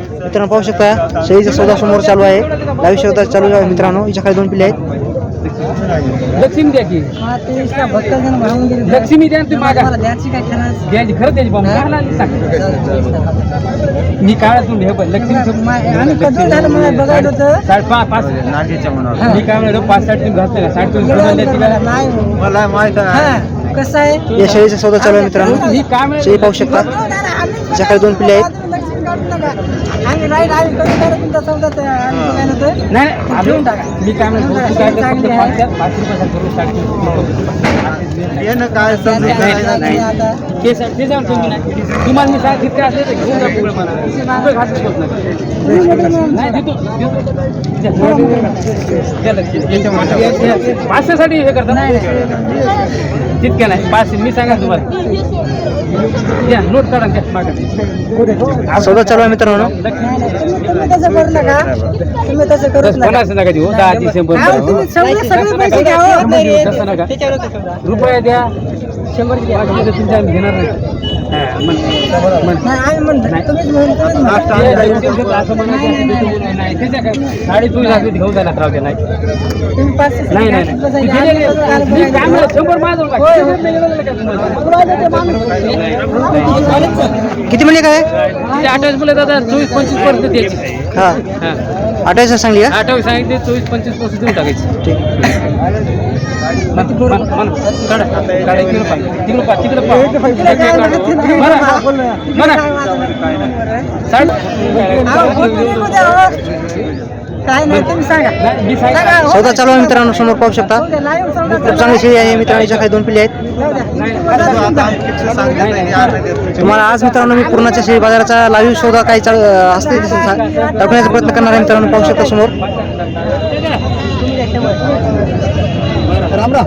मित्रांनो पाहू शकता शेळीचा सौदा समोर चालू आहे लाईव्ह सौदा चालू आहे मित्रांनो हिच्या खाली दोन पिल्ले आहेत. लक्ष्मी द्या की. लक्ष्मी द्या द्यायची खरं द्यायची. मी हे लक्ष्मी पाच. मी काय म्हणतो पाच साठ तुम्ही घातले का? साठ तुम्ही? नाही मला माहीत हा, कसं आहे? या शेळीचा सौदा चालू आहे मित्रांनो. मी काय म्हणतो शेळी पाहू शकता. खाली दोन पिल्ले आहेत. आम्ही राईट आम्ही कधी झालं तुमचा सौदा तर आम्ही बघायला होतं. नाही नाही, घेऊन टाका. मी काय म्हणतो तू काय कर, फक्त पाच पाच रुपयाचा करू साठ रुपये. ये ना काय समजून नाही, नाही, आता. ते सा- ते जाऊन तुम्ही नाही तुम्हाला मी सांग तितके असले तर घेऊन जा पुढे मला रुपये घातले होत नाही. नाही देतो देतो. द्या लक्ष्मी. पाचशेसाठी हे करता तितक्या नाही पाचशे मी सांगा तुम्हाला द्या नोट काढा द्या मागा सौदा चालू आहे मित्रांनो. तुम्ही तुम्ही तसं करू नका. तुम्ही तसं करूच नका पन्नास नका देऊ दहा डिसेंबर अहो, तुम्ही सगळे सगळे पैसे घ्या हो. तसं नका रुपये द्या. शंभर द्या. तर तुमच्या आम्ही घेणार नाही. हा. ते घेऊन राहू द्या नाही नाही शंभर माझं? किती म्हणजे काय ते अठ्ठावीस मुलं दादा चोवीस पंचवीसपर्यंत द्यायची हा हा. अठ्ठावीस सांगली का? अठ्ठावीस सांगितले चोवीस पंचवीसपर्यंत देऊन टाकायची. ठीक. तिकडं. तिकडे काय नाही. द्या, हो. तुम्ही सांगा हो. सौदा चालू आहे मित्रांनो समोर पाहू शकता. सौदा खूप चांगली शेळी आहे मित्रांनो हिच्या खाली दोन पिल्ले आहेत. तुम्हाला आज मित्रांनो मी पूर्णाच्या शेळी बाजाराचा लाईव्ह सौदा काही चालू असते दाखवण्याचा प्रयत्न करणार आहे मित्रांनो पाहू शकता समोर. राम राम.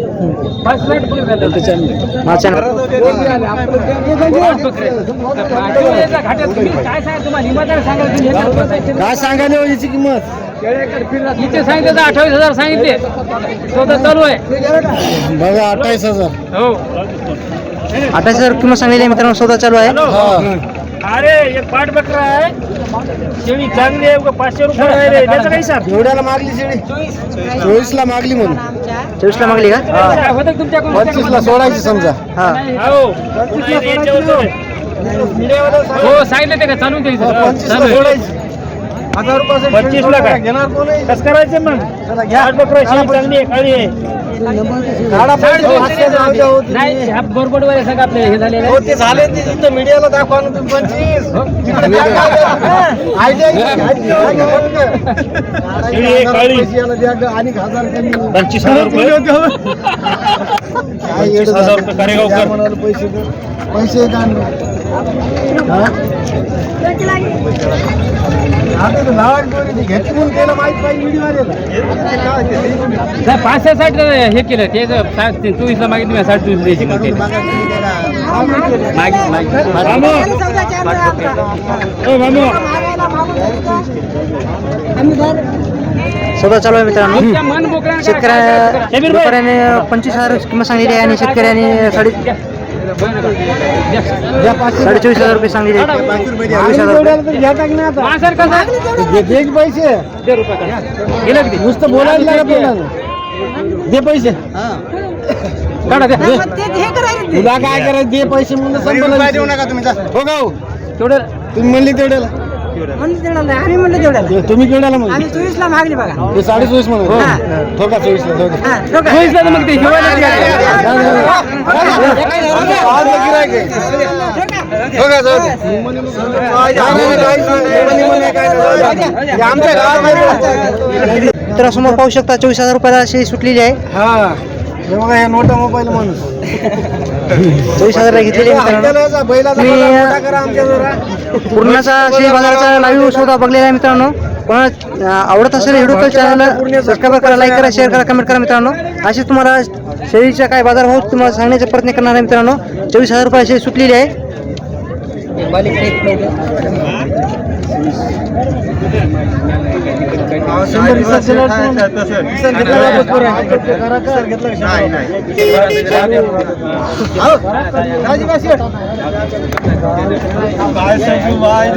काय सांगायला याची किंमत इथे सांगितलं तर अठ्ठावीस हजार सांगितले सौदा चालू आहे बघा अठ्ठावीस हजार. हो. अठ्ठावीस हजार किंमत सांगलेली आहे मित्रांनो सौदा चालू आहे. अरे एक पाठ बकरा आहे. शेळी चांगली आहे पाचशे रुपये आहे रे त्याचा काही एवढ्याला मागली शेळी. चोवीस ला मागली म्हणून. चोवीस ला मागली का? होतं तुमच्याकडून पंचवीस ला सोडायची समजा. हा. हो. सांगितलं ते का? चालून द्यायचं. हजार रुपये पंचवीस ला काय घेणार कोण? कसं करायचं मग? आठ बकरा शेळी चांगली आहे काळी आहे. आपले हे झाले हो, ते झाले ते तिथं मीडियाला दाखवा ना तुम्ही पंचवीस आणि हजार कमी. पंचवीस हजार रुपये काय पैसे. पैसे का? आता तर नावात कोणी ते घेतली म्हणून त्याला माहीत पाहिजे व्हिडिओ आलेला. ते काय ते ते- नाही पाचशे साठ हे केलं ते साठ चोवीसला मागितली. मी साठ चोवीस द्यायची मागित सौदा चालू आहे मित्रांनो. शेतकऱ्या व्यापाऱ्याने पंचवीस हजार किंमत सांगलेली आहे आणि शेतकऱ्याने साडे साडे चोवीस हजार रुपये आहेत. बावीस हजार रुपये पैसे. दे रुपये का? गेलं किती नुसतं बोलायला. दे पैसे. काढा द्या हे. तुला काय करायचं? दे पैसे म्हणून संपलं. देऊ नका तुम्ही हो का हो? तेवढं तुम्ही म्हणली तेवढ्याला. आम्ही म्हणलं तेवढ्याला तुम्ही केवढ्याला आम्ही म्हणले चोवीस ला मागली बघा ते साडे चोवीस म्हणून हा. ठोका चोवीस ला ठोका हा, ठोका. चोवीसला तर मग ते हिवाळ्यात घ्या. आज गिरायक आहे. ठोका जाऊ दे. हे आमच्या गावात नाही बोलत. मित्रांसमोर पाहू शकता चोवीस हजार रुपयाला शेळी सुटलेली आहे हा हे बघा हे नोटा मोबाईल माणूस चोवीस हजारला घेतलेली आहे मित्रांनो. मी-. पूर्णाचा बाजाराचा लाईव्ह शोधा बघलेला आहे मित्रांनो. अं, आवडत असेल व्हिडिओ चॅनलला सबस्क्राईब करा लाईक करा शेअर करा कमेंट करा मित्रांनो. असे तुम्हाला शेळीच्या काय बाजार भाव तुम्हाला सांगण्याचा प्रयत्न करणार आहे मित्रांनो. चोवीस हजार रुपये शेळी सुटलेली आहे. दिला तसं. इसात घेतला का बघ पोरं? इसात घेतला का शंभर?